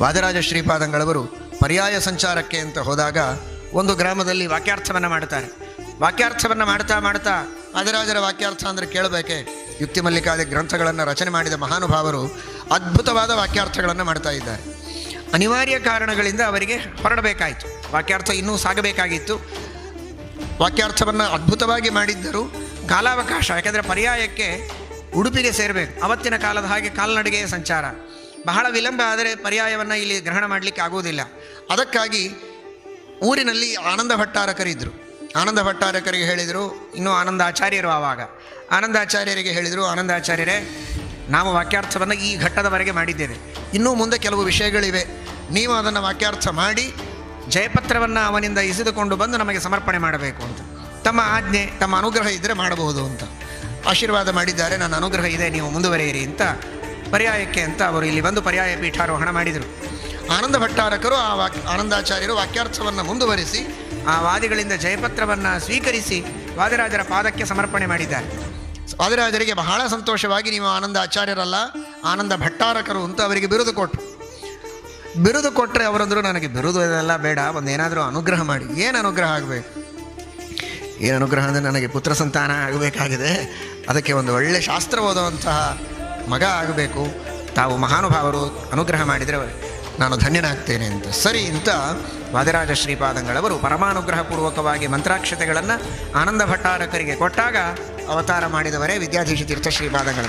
ವಾದರಾಜ ಶ್ರೀಪಾದಂಗಳವರು ಪರ್ಯಾಯ ಸಂಚಾರಕ್ಕೆ ಅಂತ ಹೋದಾಗ ಒಂದು ಗ್ರಾಮದಲ್ಲಿ ವಾಕ್ಯಾರ್ಥವನ್ನು ಮಾಡ್ತಾರೆ ವಾಕ್ಯಾರ್ಥವನ್ನು ಮಾಡ್ತಾ ಮಾಡ್ತಾ ವಾದರಾಜರ ವಾಕ್ಯಾರ್ಥ ಅಂದರೆ ಕೇಳಬೇಕೆ? ಯುಕ್ತಿ ಮಲ್ಲಿಕಾದಿ ಗ್ರಂಥಗಳನ್ನು ರಚನೆ ಮಾಡಿದ ಮಹಾನುಭಾವರು ಅದ್ಭುತವಾದ ವಾಕ್ಯಾರ್ಥಗಳನ್ನು ಮಾಡ್ತಾ ಇದ್ದಾರೆ. ಅನಿವಾರ್ಯ ಕಾರಣಗಳಿಂದ ಅವರಿಗೆ ಹೊರಡಬೇಕಾಯಿತು. ವಾಕ್ಯಾರ್ಥ ಇನ್ನೂ ಸಾಗಬೇಕಾಗಿತ್ತು. ವಾಕ್ಯಾರ್ಥವನ್ನು ಅದ್ಭುತವಾಗಿ ಮಾಡಿದ್ದರು ಕಾಲಾವಕಾಶ, ಯಾಕೆಂದರೆ ಪರ್ಯಾಯಕ್ಕೆ ಉಡುಪಿಗೆ ಸೇರಬೇಕು. ಅವತ್ತಿನ ಕಾಲದ ಹಾಗೆ ಕಾಲ್ನಡಿಗೆಯ ಸಂಚಾರ. ಬಹಳ ವಿಳಂಬ ಆದರೆ ಪರ್ಯಾಯವನ್ನು ಇಲ್ಲಿ ಗ್ರಹಣ ಮಾಡಲಿಕ್ಕೆ ಆಗುವುದಿಲ್ಲ. ಅದಕ್ಕಾಗಿ ಊರಿನಲ್ಲಿ ಆನಂದ ಭಟ್ಟಾರಕರಿದ್ದರು ಆನಂದ ಭಟ್ಟಾರಕರಿಗೆ ಹೇಳಿದರು, ಇನ್ನೂ ಆನಂದಾಚಾರ್ಯರು ಆವಾಗ. ಆನಂದಾಚಾರ್ಯರಿಗೆ ಹೇಳಿದರು, ಆನಂದಾಚಾರ್ಯರೇ, ನಾವು ವಾಕ್ಯಾರ್ಥವನ್ನು ಈ ಘಟ್ಟದವರೆಗೆ ಮಾಡಿದ್ದೇವೆ. ಇನ್ನೂ ಮುಂದೆ ಕೆಲವು ವಿಷಯಗಳಿವೆ. ನೀವು ಅದನ್ನು ವಾಕ್ಯಾರ್ಥ ಮಾಡಿ, ಜಯಪತ್ರವನ್ನು ಅವನಿಂದ ಇಸಿದುಕೊಂಡು ಬಂದು ನಮಗೆ ಸಮರ್ಪಣೆ ಮಾಡಬೇಕು ಅಂತ. ತಮ್ಮ ಆಜ್ಞೆ, ತಮ್ಮ ಅನುಗ್ರಹ ಇದ್ದರೆ ಮಾಡಬಹುದು ಅಂತ. ಆಶೀರ್ವಾದ ಮಾಡಿದ್ದಾರೆ, ನನ್ನ ಅನುಗ್ರಹ ಇದೆ, ನೀವು ಮುಂದುವರಿಯಿರಿ ಅಂತ ಪರ್ಯಾಯಕ್ಕೆ ಅಂತ ಅವರು ಇಲ್ಲಿ ಬಂದು ಪರ್ಯಾಯ ಪೀಠಾರೋಹಣ ಮಾಡಿದರು. ಆನಂದ ಭಟ್ಟಾರಕರು ಆ ವಾಕ್, ಆನಂದಾಚಾರ್ಯರು ವಾಕ್ಯಾರ್ಥವನ್ನು ಮುಂದುವರಿಸಿ ಆ ವಾದಿಗಳಿಂದ ಜಯಪತ್ರವನ್ನು ಸ್ವೀಕರಿಸಿ ವಾದಿರಾಜರ ಪಾದಕ್ಕೆ ಸಮರ್ಪಣೆ ಮಾಡಿದ್ದಾರೆ. ವಾದಿರಾಜರಿಗೆ ಬಹಳ ಸಂತೋಷವಾಗಿ ನೀವು ಆನಂದ ಆಚಾರ್ಯರಲ್ಲ ಆನಂದ ಭಟ್ಟಾರಕರು ಅಂತ ಅವರಿಗೆ ಬಿರುದು ಕೊಟ್ಟರು ಬಿರುದು ಕೊಟ್ಟರೆ ಅವರಂದರು ನನಗೆ ಬಿರುದು ಇದೆಲ್ಲ ಬೇಡ ಒಂದೇನಾದರೂ ಅನುಗ್ರಹ ಮಾಡಿ. ಏನು ಅನುಗ್ರಹ ಆಗಬೇಕು? ಏನು ಅನುಗ್ರಹ ಅಂದರೆ ನನಗೆ ಪುತ್ರ ಸಂತಾನ ಆಗಬೇಕಾಗಿದೆ. ಅದಕ್ಕೆ ಒಂದು ಒಳ್ಳೆಯ ಶಾಸ್ತ್ರ ಓದುವಂತಹ ಮಗ ಆಗಬೇಕು, ತಾವು ಮಹಾನುಭಾವರು ಅನುಗ್ರಹ ಮಾಡಿದರೆ ನಾನು ಧನ್ಯನಾಗ್ತೇನೆ ಅಂತ. ಸರಿ ಅಂತ ವಾದಿರಾಜ ಶ್ರೀಪಾದಂಗಳವರು ಪರಮಾನುಗ್ರಹ ಪೂರ್ವಕವಾಗಿ ಮಂತ್ರಾಕ್ಷತೆಗಳನ್ನು ಆನಂದ ಭಟ್ಟಾರಕರಿಗೆ ಕೊಟ್ಟಾಗ ಅವತಾರ ಮಾಡಿದವರೇ ವಿದ್ಯಾಧೀಶ ತೀರ್ಥ ಶ್ರೀಪಾದಂಗಳು